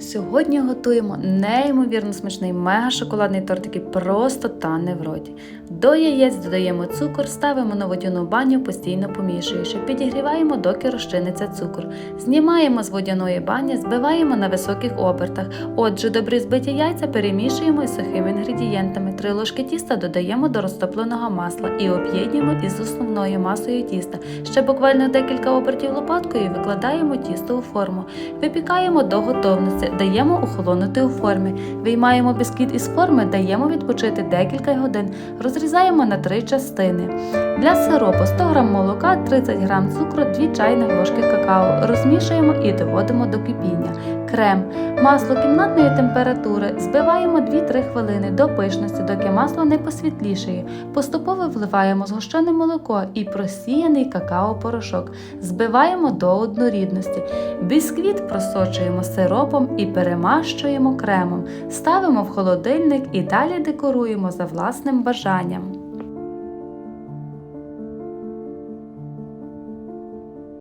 Сьогодні готуємо неймовірно смачний мега-шоколадний торт, який просто тане в роті. До яєць додаємо цукор, ставимо на водяну баню, постійно помішуючи. Підігріваємо, доки розчиниться цукор. Знімаємо з водяної бані, збиваємо на високих обертах. Отже, добре збиті яйця перемішуємо із сухими інгредієнтами. Три ложки тіста додаємо до розтопленого масла і об'єднуємо із основною масою тіста. Ще буквально декілька обертів лопаткою викладаємо тісто у форму. Випікаємо до готовності, даємо охолонути у формі. Виймаємо бісквіт із форми, даємо відпочити декілька годин. Розрізаємо на три частини. Для сиропу 100 г молока, 30 г цукру, 2 чайних ложки какао. Розмішуємо і доводимо до кипіння. Крем. Масло кімнатної температури збиваємо 2-3 хвилини до пишності, доки масло не посвітлішає. Поступово вливаємо згущене молоко і просіяний какао-порошок. Збиваємо до однорідності. Бісквіт просочуємо сиропом і перемащуємо кремом. Ставимо в холодильник і далі декоруємо за власним бажанням.